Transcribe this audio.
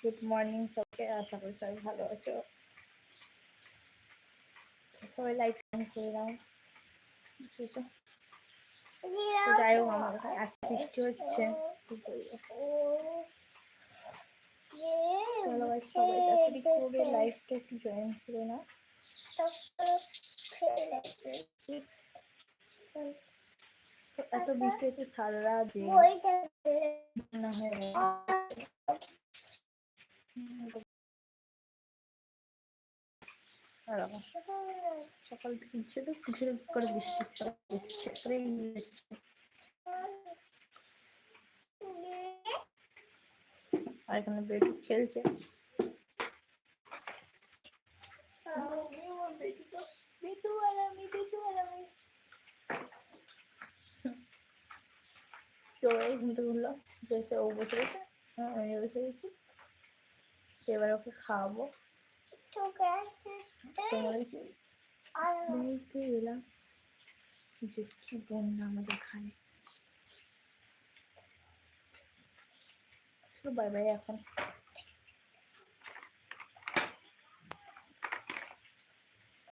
Good morning সবকে আশা করি সবাই ভালো আছো। সবাই লাইক করে দাও? যাই হোক, আমার এত বৃষ্টি হচ্ছে। চলো লাইফটা একটু জয়েন করে না এত বৃষ্টি হচ্ছে সারা রাত না হয়ে গেছে। সকাল থেকে ঝিরুক ঝিরুক করে বৃষ্টি দিচ্ছে আর এখানে বেটু খেলছে। ও হ্যাঁ, বসে গেছি। এবার ওকে খাওয়াবো। এলাম। যে কি বন্যা আমাদের এখানে। বাই বাই এখন।